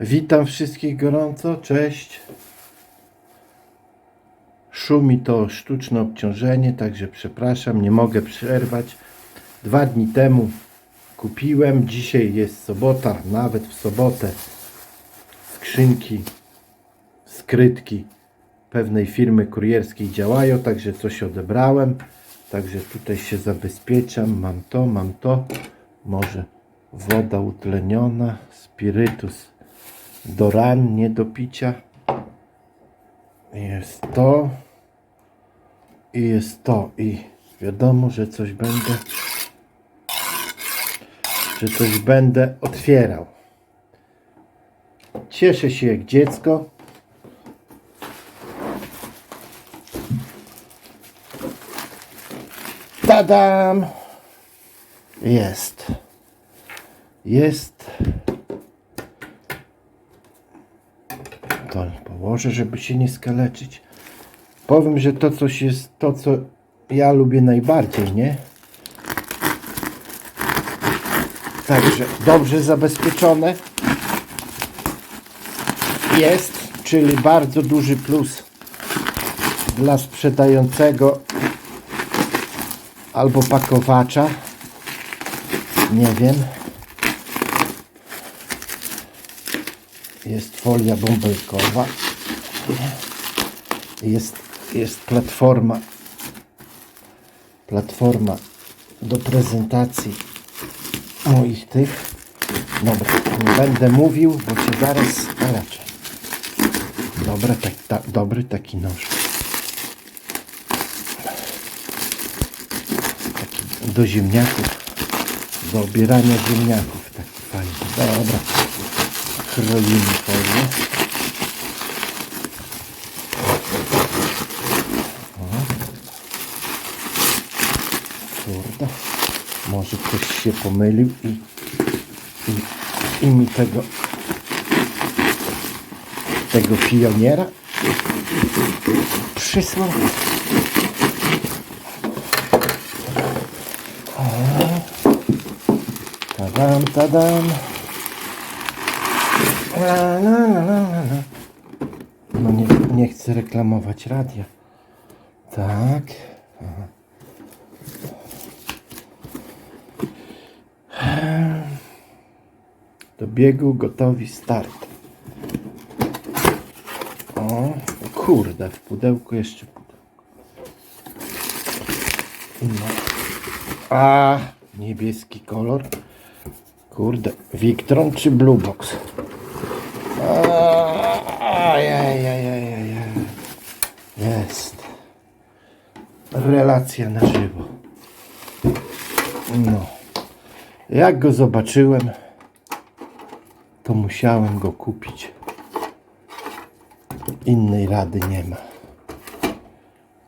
Witam wszystkich gorąco, cześć. Szumi to sztuczne obciążenie, także przepraszam, nie mogę przerwać. Dwa dni temu kupiłem, dzisiaj jest sobota, nawet w sobotę skrzynki, skrytki pewnej firmy kurierskiej działają, także coś odebrałem. Także tutaj się zabezpieczam, mam to, mam to. Może woda utleniona, spirytus do ran, nie do picia. Jest to i jest to i wiadomo, że coś będę że coś będę otwierał. Cieszę się jak dziecko. Tadam! Jest. Jest. To położę, żeby się nie skaleczyć. Powiem, że to coś jest to, co ja lubię najbardziej, nie? Także dobrze zabezpieczone jest, czyli bardzo duży plus dla sprzedającego albo pakowacza. Nie wiem. Jest folia bąbelkowa. Jest, jest platforma. Platforma do prezentacji moich tych. Dobra, nie będę mówił, bo cię zaraz raczej. Dobra, tak, ta, dobry taki nóż. Taki do ziemniaków, do obierania ziemniaków. Taki fajny. Dobra, kroimy folię. Kurde. Może ktoś się pomylił i, i, i mi tego tego pioniera przysłał. Tadam, tadam. No nie, nie chcę reklamować radia. Tak. Do biegu gotowi start. O, kurde, w pudełku jeszcze pudełko. A, niebieski kolor. Kurde, Victron czy Blue Box? Jest. Relacja na żywo. No. Jak go zobaczyłem, to musiałem go kupić. Innej rady nie ma.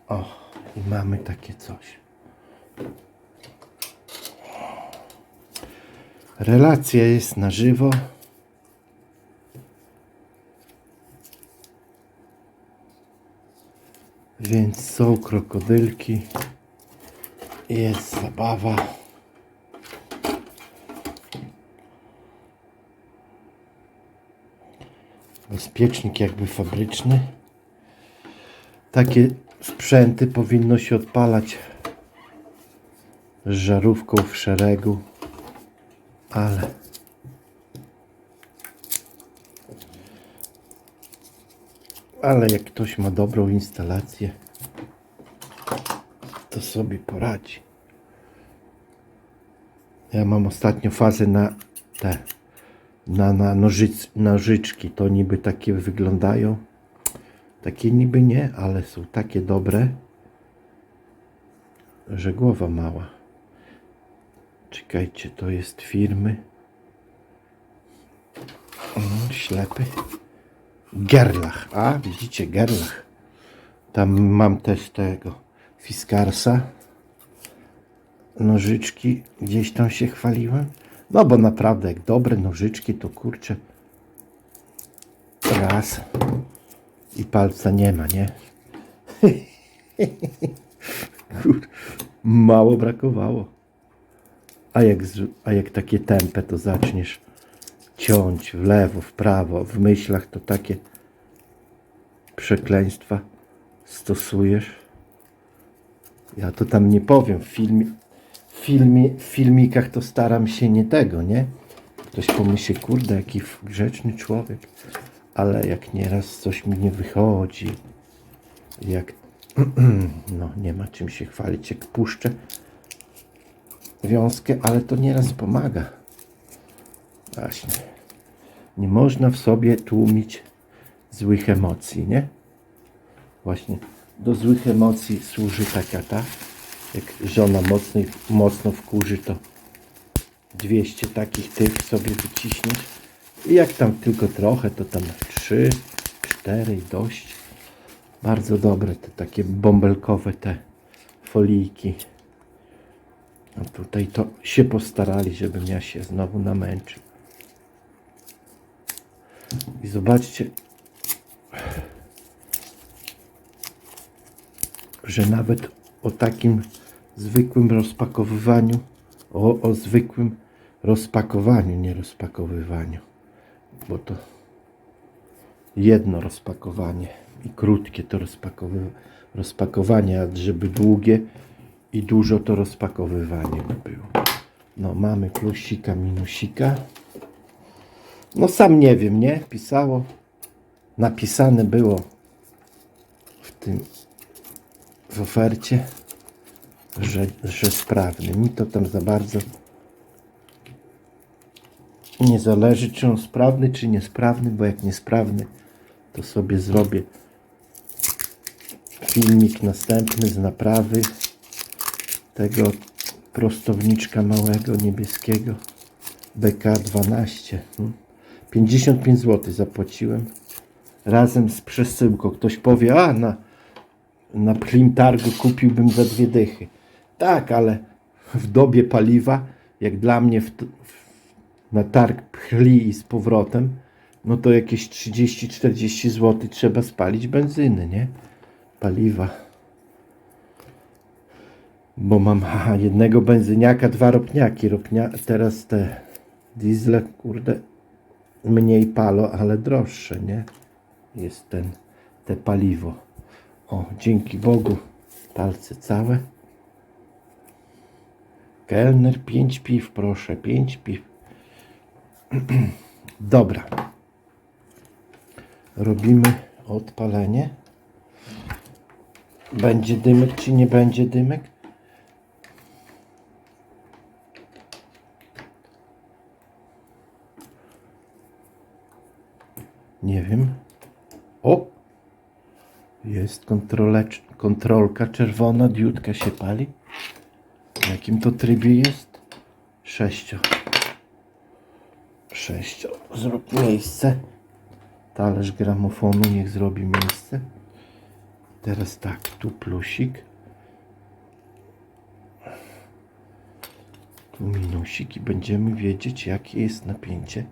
O, i mamy takie coś. Relacja jest na żywo. Więc są krokodylki. Jest zabawa. bezpiecznik jakby fabryczny. Takie sprzęty powinno się odpalać z żarówką w szeregu, ale ale jak ktoś ma dobrą instalację, to sobie poradzi. Ja mam ostatnio fazę na te na, na nożyc, nożyczki. To niby takie wyglądają. Takie niby nie, ale są takie dobre, że głowa mała. Czekajcie, to jest firmy. Ślepy. Gerlach. A, widzicie, Gerlach. Tam mam też tego Fiskarsa. Nożyczki. Gdzieś tam się chwaliłem. No bo naprawdę, jak dobre nożyczki, to kurczę. Raz. I palca nie ma, nie? Kur, mało brakowało. A jak, a jak takie tempę to zaczniesz ciąć w lewo, w prawo, w myślach to takie przekleństwa stosujesz. Ja to tam nie powiem. W, filmie, w, w filmikach to staram się nie tego, nie? Ktoś pomyśli, kurde, jaki grzeczny człowiek. Ale jak nieraz coś mi nie wychodzi, jak no nie ma czym się chwalić, jak puszczę wiązkę, ale to nieraz pomaga. Właśnie. Nie można w sobie tłumić złych emocji, nie? Właśnie do złych emocji służy taka ta. Jak żona mocno, mocno wkurzy, to 200 takich tych sobie wyciśniesz. I jak tam tylko trochę, to tam 3, 4 i dość. Bardzo dobre te takie bąbelkowe te folijki. A tutaj to się postarali, żebym ja się znowu namęczył. I zobaczcie, że nawet o takim zwykłym rozpakowywaniu, o, o zwykłym rozpakowaniu, nie rozpakowywaniu, bo to jedno rozpakowanie i krótkie to rozpakowanie, a żeby długie i dużo to rozpakowywanie by było. No mamy plusika, minusika. No sam nie wiem, nie? Pisało, napisane było w tym w ofercie, że, że sprawny. Mi to tam za bardzo nie zależy, czy on sprawny, czy niesprawny, bo jak niesprawny, to sobie zrobię filmik następny z naprawy tego prostowniczka małego niebieskiego BK12. hmm. 55 zł zapłaciłem razem z przesyłką. Ktoś powie, a na, na plim targu kupiłbym za dwie dychy. Tak, ale w dobie paliwa, jak dla mnie w, w, na targ pchli i z powrotem, no to jakieś 30-40 zł trzeba spalić benzyny, nie? Paliwa. Bo mam haha, jednego benzyniaka, dwa ropniaki. Ropnia, teraz te diesle, kurde, mniej palo, ale droższe, nie? Jest ten, te paliwo. O, dzięki Bogu, palce całe. Kelner, pięć piw, proszę, pięć piw. Dobra. Robimy odpalenie. Będzie dymek, czy nie będzie dymek? Nie wiem. O! Jest kontrolka czerwona, diodka się pali. W jakim to trybie jest? Sześcio. Sześcio. Zrób miejsce. Talerz gramofonu niech zrobi miejsce. Teraz tak, tu plusik. Tu minusik i będziemy wiedzieć jakie jest napięcie.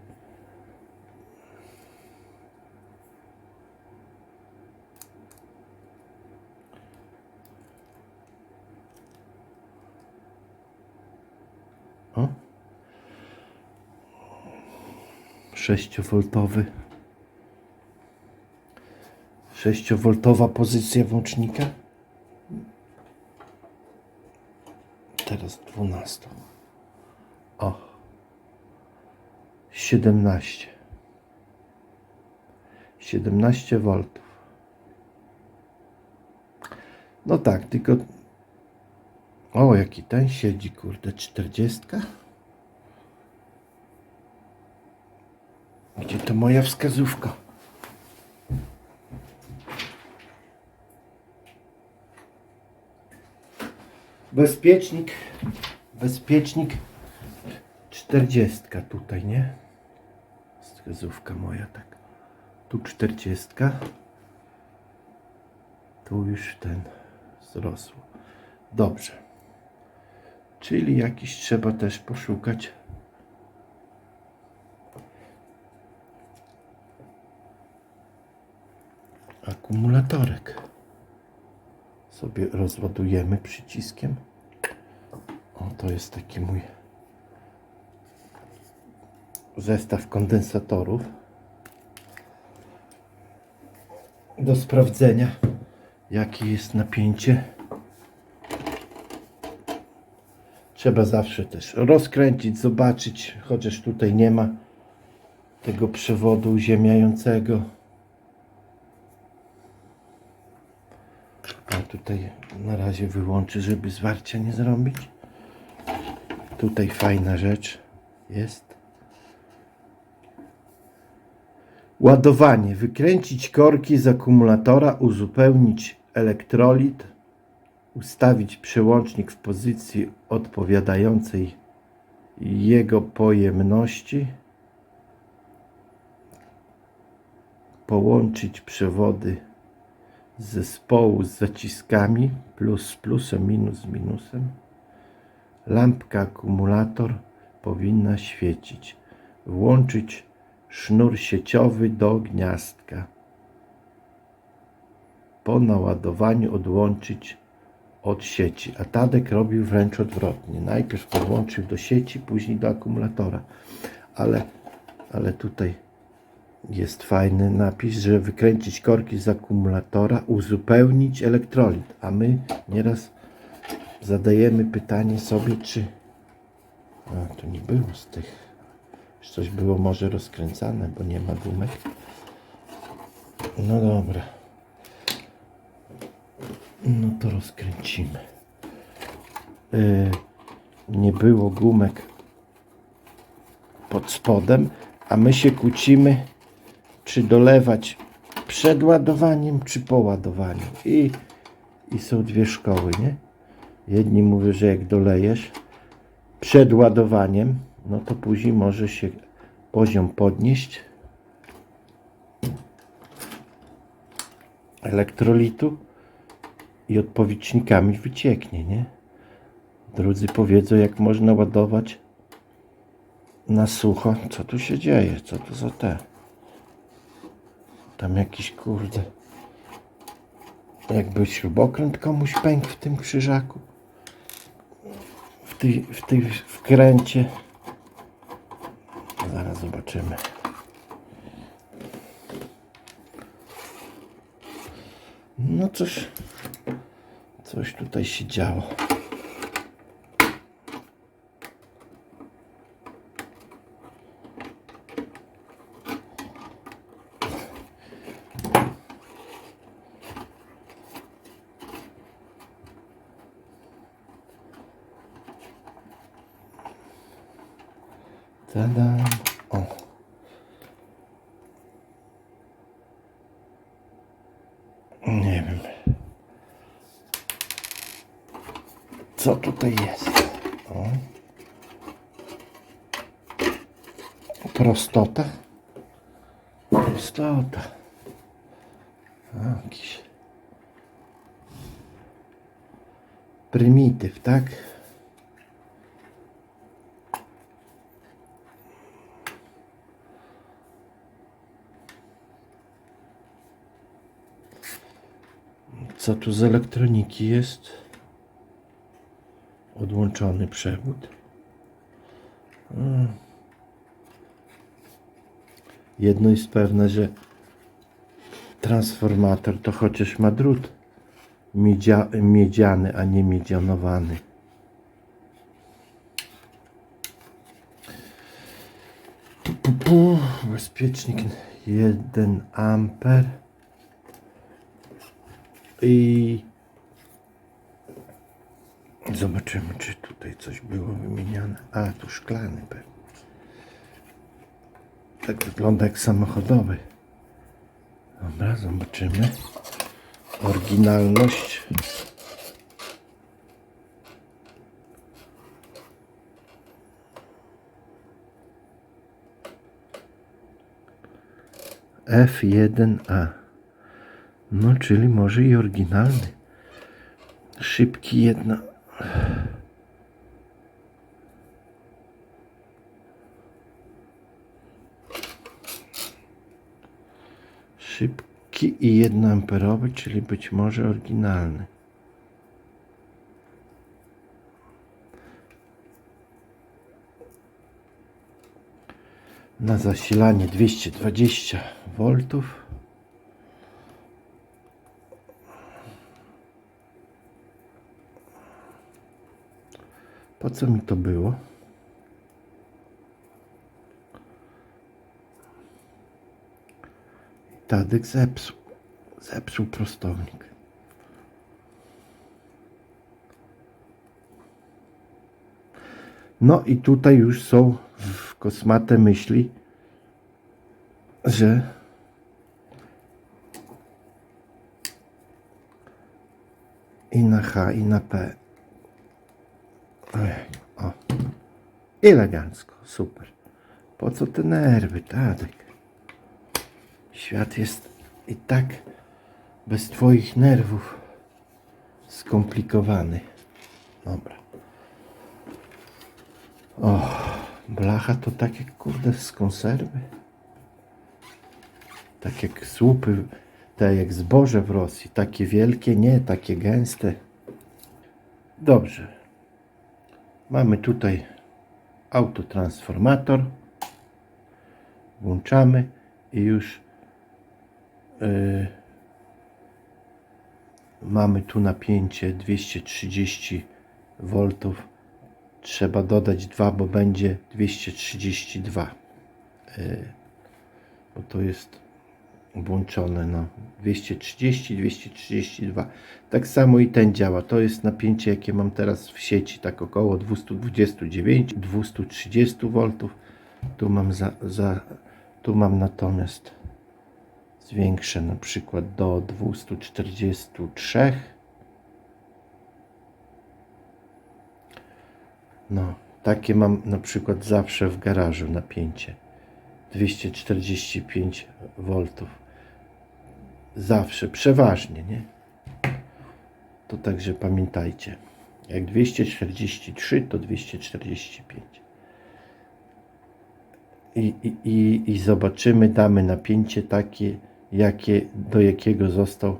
6V. 6V pozycja włącznika. Teraz 12. O. 17. 17 V. No tak, tylko o, jaki ten siedzi, kurde, 40. Gdzie to moja wskazówka? Bezpiecznik, bezpiecznik 40 tutaj, nie? Wskazówka moja, tak. Tu 40. Tu już ten wzrosło. Dobrze. Czyli jakiś trzeba też poszukać. Akumulatorek. Sobie rozładujemy przyciskiem. O, to jest taki mój zestaw kondensatorów do sprawdzenia jakie jest napięcie. Trzeba zawsze też rozkręcić, zobaczyć, chociaż tutaj nie ma tego przewodu uziemiającego. A tutaj na razie wyłączę, żeby zwarcia nie zrobić. Tutaj fajna rzecz jest. Ładowanie. Wykręcić korki z akumulatora, uzupełnić elektrolit, ustawić przełącznik w pozycji odpowiadającej jego pojemności, połączyć przewody zespołu z zaciskami plus z plusem, minus z minusem. Lampka akumulator powinna świecić. Włączyć sznur sieciowy do gniazdka. Po naładowaniu odłączyć od sieci. A Tadek robił wręcz odwrotnie. Najpierw podłączył do sieci, później do akumulatora. Ale, ale tutaj jest fajny napis, że wykręcić korki z akumulatora, uzupełnić elektrolit. A my nieraz zadajemy pytanie sobie, czy. A, to nie było z tych. Coś było może rozkręcane, bo nie ma gumek. No dobra. No to rozkręcimy. Yy, nie było gumek pod spodem, a my się kłócimy, czy dolewać przed ładowaniem, czy po ładowaniu. I, i są dwie szkoły, nie? Jedni mówią, że jak dolejesz przed ładowaniem, no to później może się poziom podnieść elektrolitu i odpowietrznikami wycieknie, nie? Drudzy powiedzą, jak można ładować na sucho. Co tu się dzieje? Co to za te? Tam jakiś kurde. Jakby śrubokręt komuś pękł w tym krzyżaku. W tej, w tej wkręcie. Zaraz zobaczymy. No coś, coś tutaj się działo. Tada! O. Nie wiem. Co tutaj jest? O. Prostota. Prostota. Jakiś prymityw, tak? Co tu z elektroniki jest? Odłączony przewód. Mm. Jedno jest pewne, że transformator to chociaż ma drut miedzia, miedziany, a nie miedzianowany. Bezpiecznik 1 amper i zobaczymy, czy tutaj coś było wymieniane. A, tu szklany pewnie. Tak wygląda jak samochodowy. Dobra, zobaczymy. Oryginalność. F1A. No, czyli może i oryginalny. Szybki jedna. Szybki i jednoamperowy, czyli być może oryginalny. na zasilanie 220 V. Po co mi to było? Tadek zepsuł. Zepsuł prostownik. No i tutaj już są w kosmate myśli, że i na H, i na P. Ojej, o. Elegancko, super. Po co te nerwy, Tadek? Świat jest i tak bez Twoich nerwów skomplikowany. Dobra. O, blacha to takie kurde z konserwy. Tak jak słupy, te jak zboże w Rosji. Takie wielkie, nie takie gęste. Dobrze. Mamy tutaj autotransformator. Włączamy i już yy, mamy tu napięcie 230 V. Trzeba dodać 2, bo będzie 232. Yy, bo to jest włączone no 230 232 tak samo i ten działa. To jest napięcie jakie mam teraz w sieci tak około 229 230 V tu mam za, za tu mam natomiast zwiększę na przykład do 243 no takie mam na przykład zawsze w garażu napięcie. 245 V. Zawsze, przeważnie, nie? To także pamiętajcie. Jak 243, to 245. I, i, i, zobaczymy, damy napięcie takie, jakie, do jakiego został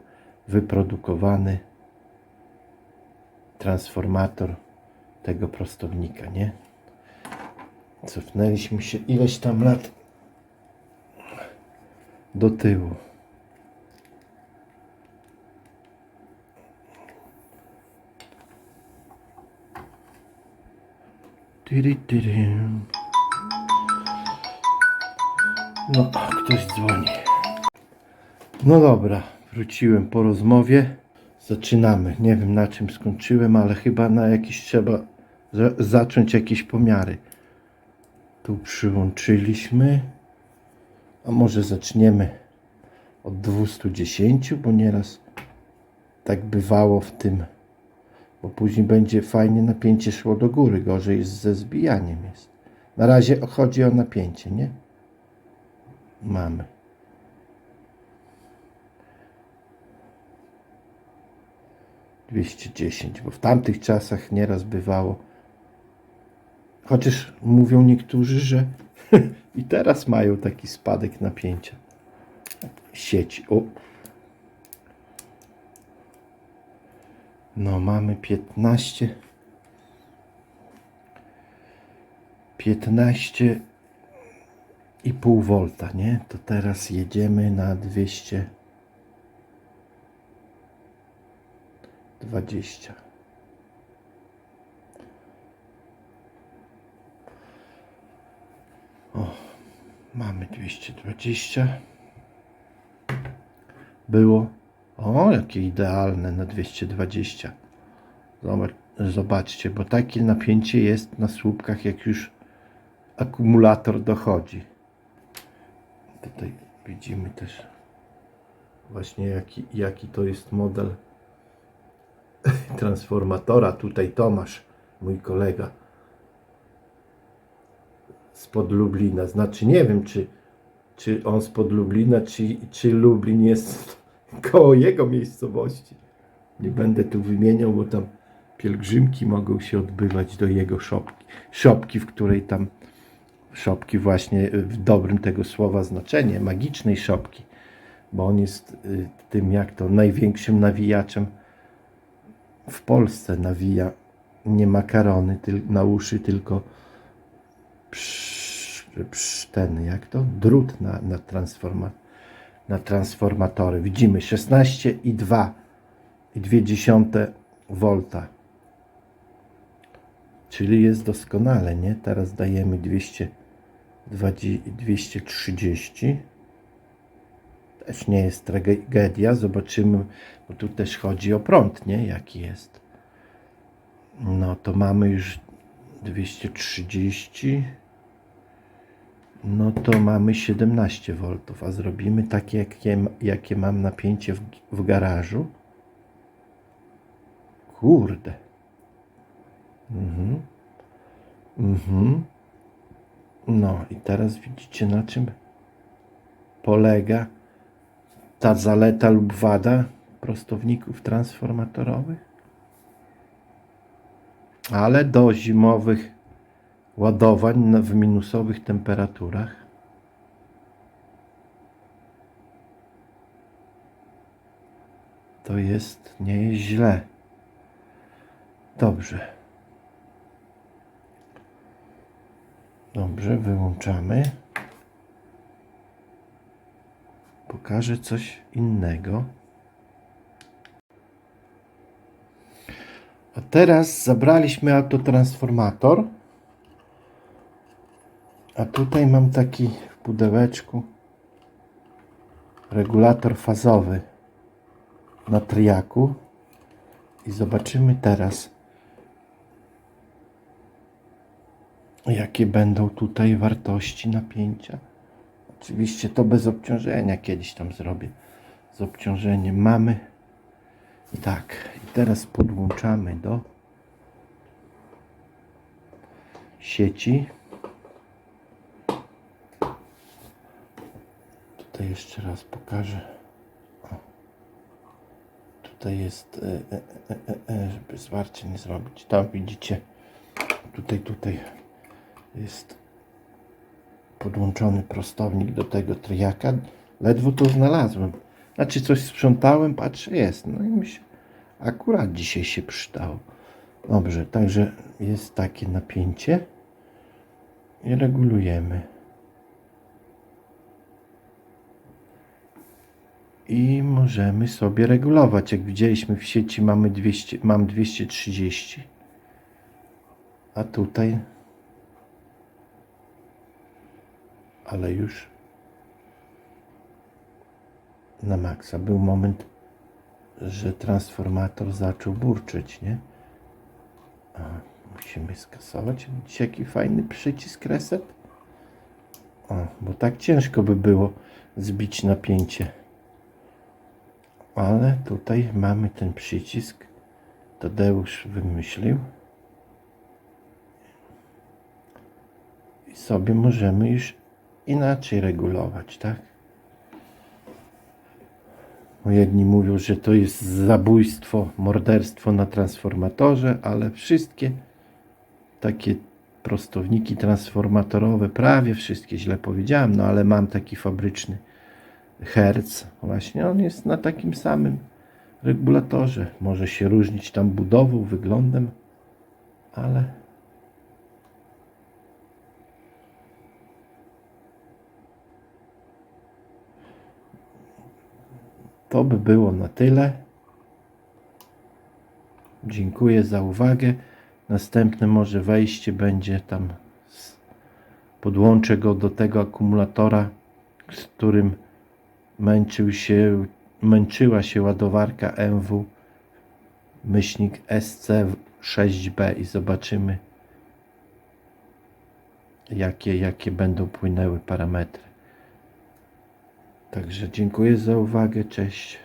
wyprodukowany transformator tego prostownika, nie? Cofnęliśmy się ileś tam lat do tyłu. No, ktoś dzwoni. No dobra, wróciłem po rozmowie. Zaczynamy. Nie wiem na czym skończyłem, ale chyba na jakiś trzeba za zacząć jakieś pomiary. Tu przyłączyliśmy. A może zaczniemy od 210, bo nieraz tak bywało w tym, bo później będzie fajnie napięcie szło do góry, gorzej ze zbijaniem jest. Na razie chodzi o napięcie, nie? Mamy. Dwieście dziesięć, bo w tamtych czasach nieraz bywało. Chociaż mówią niektórzy, że i teraz mają taki spadek napięcia sieci. O. No mamy 15 15 i pół volta, nie? To teraz jedziemy na 200 20 Mamy 220. Było. O, jakie idealne na 220. Zobacz, zobaczcie, bo takie napięcie jest na słupkach, jak już akumulator dochodzi. Tutaj widzimy też właśnie jaki, jaki to jest model transformatora. Tutaj Tomasz, mój kolega spod Lublina. Znaczy nie wiem, czy, czy on spod Lublina, czy, czy Lublin jest koło jego miejscowości. Nie będę tu wymieniał, bo tam pielgrzymki mogą się odbywać do jego szopki, szopki w której tam szopki właśnie w dobrym tego słowa znaczenie, magicznej szopki, bo on jest y, tym jak to największym nawijaczem w Polsce nawija nie makarony na uszy, tylko że psz, ten, jak to? Drut na, na, transforma, na transformatory. Widzimy 16,2 i 2 V. Czyli jest doskonale, nie? Teraz dajemy 200, 230. Też nie jest tragedia. Zobaczymy, bo tu też chodzi o prąd, nie? Jaki jest. No to mamy już 230. No to mamy 17 V, a zrobimy takie, jakie, jakie mam napięcie w, w garażu. Kurde. Mhm. Mhm. No i teraz widzicie na czym polega ta zaleta lub wada prostowników transformatorowych. Ale do zimowych ładowań w minusowych temperaturach to jest nie jest źle. Dobrze. Dobrze, wyłączamy. Pokażę coś innego. A teraz zabraliśmy autotransformator. A tutaj mam taki w pudełeczku regulator fazowy na triaku. I zobaczymy teraz, jakie będą tutaj wartości napięcia. Oczywiście to bez obciążenia kiedyś tam zrobię. Z obciążeniem mamy. Tak, i teraz podłączamy do sieci. Tutaj jeszcze raz pokażę. O. Tutaj jest, e, e, e, e, żeby zwarcie nie zrobić. Tam widzicie, tutaj, tutaj jest podłączony prostownik do tego trijaka. Ledwo to znalazłem. Znaczy coś sprzątałem, patrzę, jest. No i mi się akurat dzisiaj się przydało. Dobrze, także jest takie napięcie i regulujemy. I możemy sobie regulować. Jak widzieliśmy w sieci mamy 200, mam 230. A tutaj ale już na maksa. Był moment, że transformator zaczął burczeć, nie? A, musimy skasować. Widzicie, jaki fajny przycisk reset? O, bo tak ciężko by było zbić napięcie. Ale tutaj mamy ten przycisk. Tadeusz wymyślił. I sobie możemy już inaczej regulować, tak? Bo jedni mówią, że to jest zabójstwo, morderstwo na transformatorze, ale wszystkie takie prostowniki transformatorowe, prawie wszystkie źle powiedziałem, no ale mam taki fabryczny Hertz, właśnie on jest na takim samym regulatorze. Może się różnić tam budową, wyglądem, ale To by było na tyle. Dziękuję za uwagę. Następne może wejście będzie tam. Podłączę go do tego akumulatora, z którym męczył się, męczyła się ładowarka MW myślnik SC6B i zobaczymy jakie, jakie będą płynęły parametry. Także dziękuję za uwagę. Cześć.